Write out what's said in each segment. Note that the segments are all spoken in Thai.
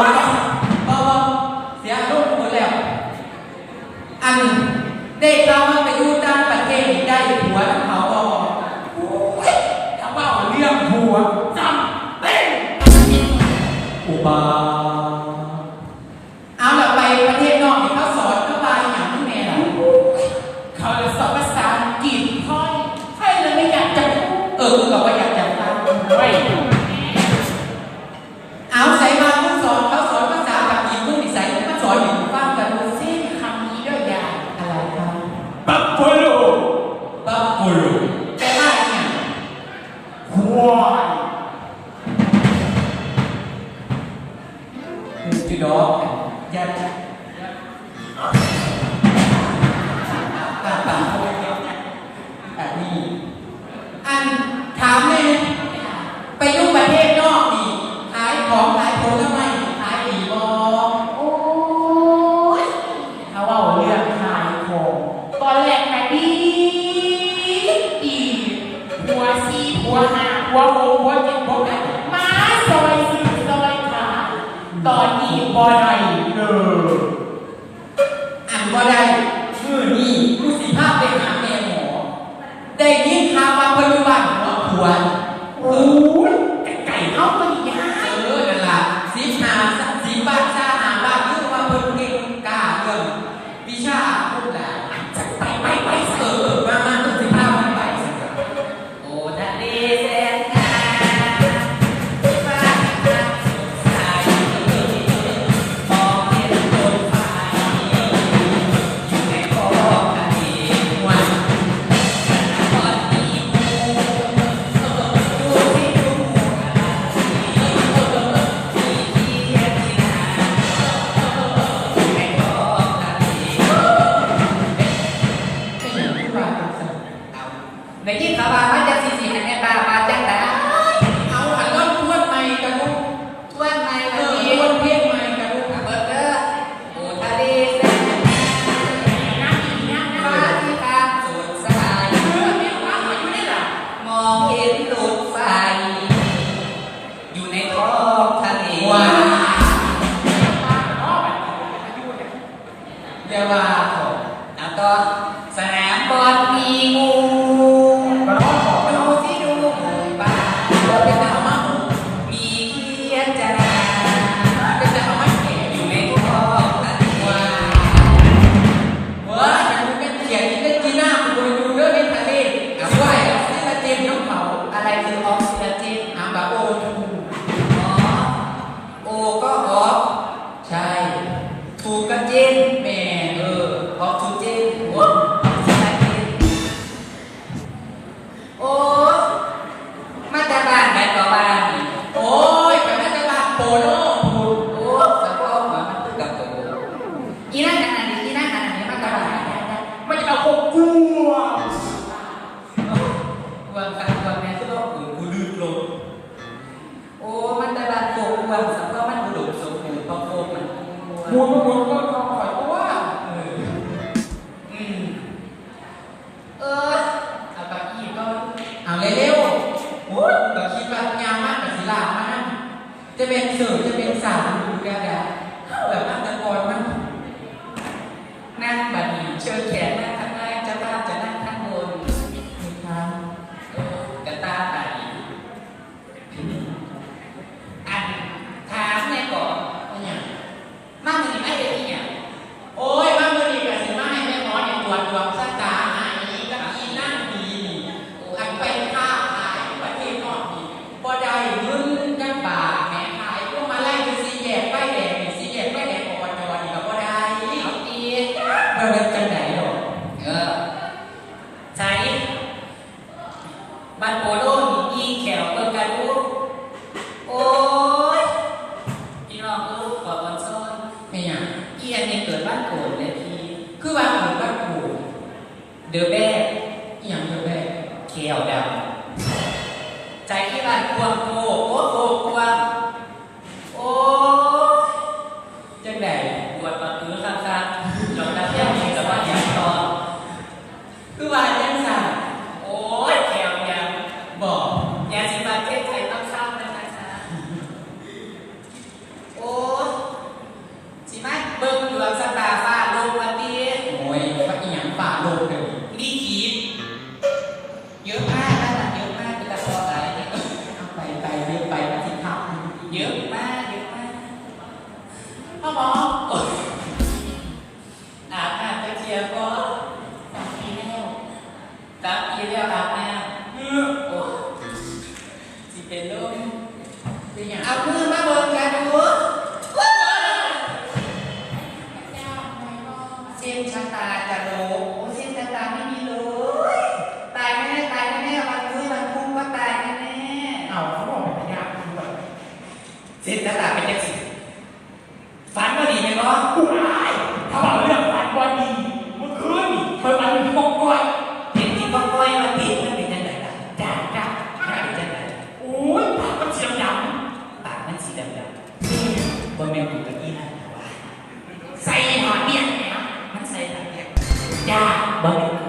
บ้าบ้าเสียลูกหมดแล้ว อันเด็กเราไปอยู่ต่างประเทศได้หัวเขาบอกโอ้ยถ้าว่าเรื่องหัวจำเป็นอุบาเอาละไปประเทศนอกเนี่เขาสอนก็ไปอย่างที่แม่ล่ะเขาสอนภาษาอังกฤษค่อยใช่เลยไม่อยากจะเออกับว่อยากจะฟังไม่ Amén. จะเป็นศูนย์จะเป็นสามอยู่ด้วยกัน เดือแบ้อย่างเดือแบ้เกลียวดำใจที่บ้านกวกลัว Come on. Bakit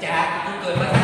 chà tôi cười mất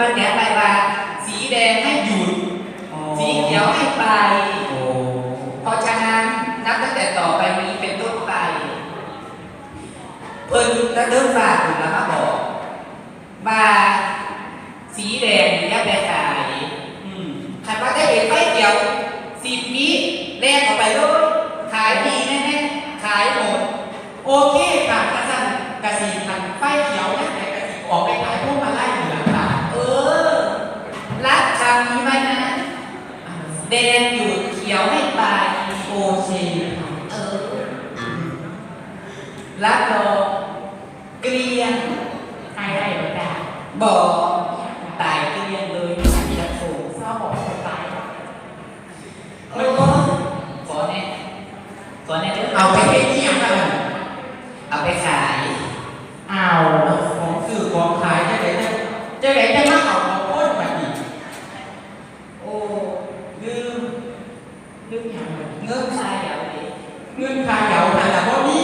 มาแงะไปมาสีแดงให้หยุด สีเขียวให้ไป เพราะฉะนั้นนับตั้งแต่ต่อไปนี้เป็นต้นไป เพิ่นจะเริ่มฝากถึงแล้วมาบอกว่าสีแดงยับแดงขายคันว่าได้เห็นไฟเขียวสีนี้แดงออกไปเลยขายดีแน่ๆขายหมด โอเคค่ะ แดงอยู่เขียวให้ตายโอเคเออรักรอเกลียนตาได้ไรก็ได้บอก เงื่อนไขเงื่อนไขเงือนไขเงาแต่ละว่ามี